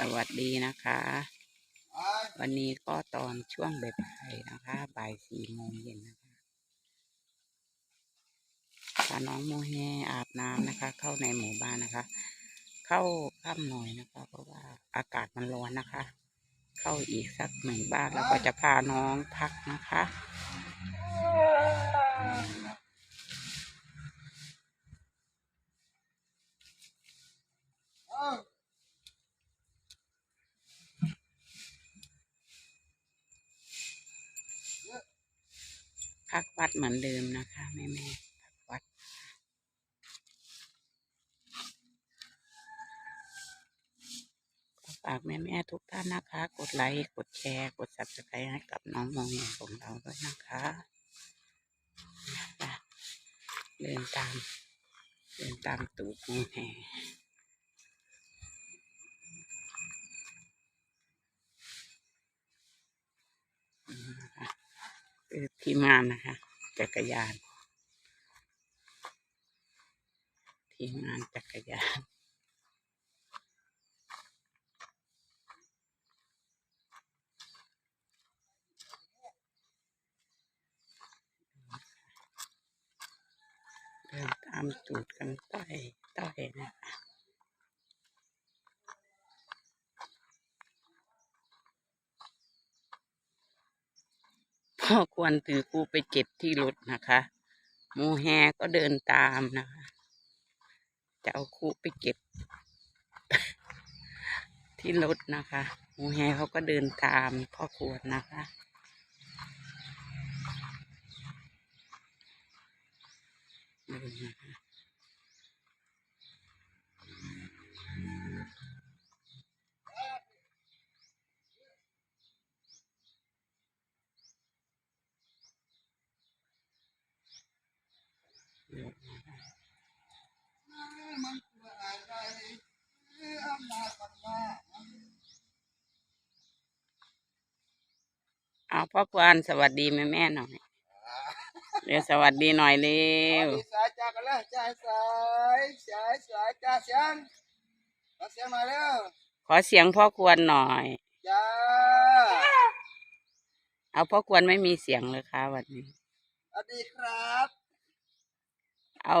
สวัสดีนะคะ วันนี้ก็ตอนช่วงบ่ายๆนะคะ บ่ายสี่โมงเย็นนะคะพาน้องโมเฮอาบน้ำนะคะ เข้าในหมู่บ้านนะคะ เข้าค่ำหน่อยนะคะ เพราะว่าอากาศมันร้อนนะคะ เข้าอีกสักหนึ่งบ้านแล้วก็จะพาน้องพักนะคะ พักวัดเหมือนเดิมนะคะแม่แม่พักวัด ฝากแม่แม่ทุกท่านนะคะ กดไลค์ กดแชร์ กด subscribe ให้กับน้องมเงของเราด้วยนะคะเดินตาม เดินตามตูดโมแหอืมนะคะคือ ทีมงานนะคะ จักรยาน ทีมงานจักรยานเดินตามตูดกันใต้ใต้นะคะ ก็ควรถือกูไปเก็บที่รถนะคะหมูแฮก็เดินตามนะคะ จะเอาคูไปเก็บ ที่รถนะคะหมูแฮเขาก็เดินตามพ่อควรนะคะเดินนะคะ เดินนะคะเอาพ่อควานสวัสดีแม่แม่ๆหน่อยเดี๋ยวสวัสดีหน่อยเร็วสายจากกันแล้วจ่ายสายสายสายจ่าเสียงมาเสียงมาเร็วขอเสียงพ่อควรหน่อยจ้าเอาพ่อควรไม่มีเสียงเลยค่ะวันนี้สวัสดีครับ เอา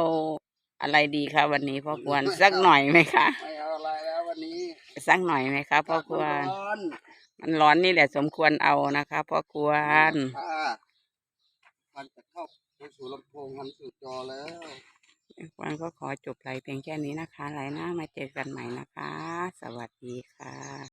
อะไรดีคะวันนี้พ่อควรสักหน่อยไหมคะไม่เอาอะไรแล้ววันนี้สักหน่อยไหมคะพ่อควร ร้อนมันร้อนนี่แหละสมควรเอานะคะพ่อควรค่ะมันจะเข้าไปสู่ลำโพงมันสู่จอแล้วควรก็ขอจบไลฟ์เพียงแค่นี้นะคะไลฟ์หน้ามาเจอกันใหม่นะคะ สวัสดีค่ะ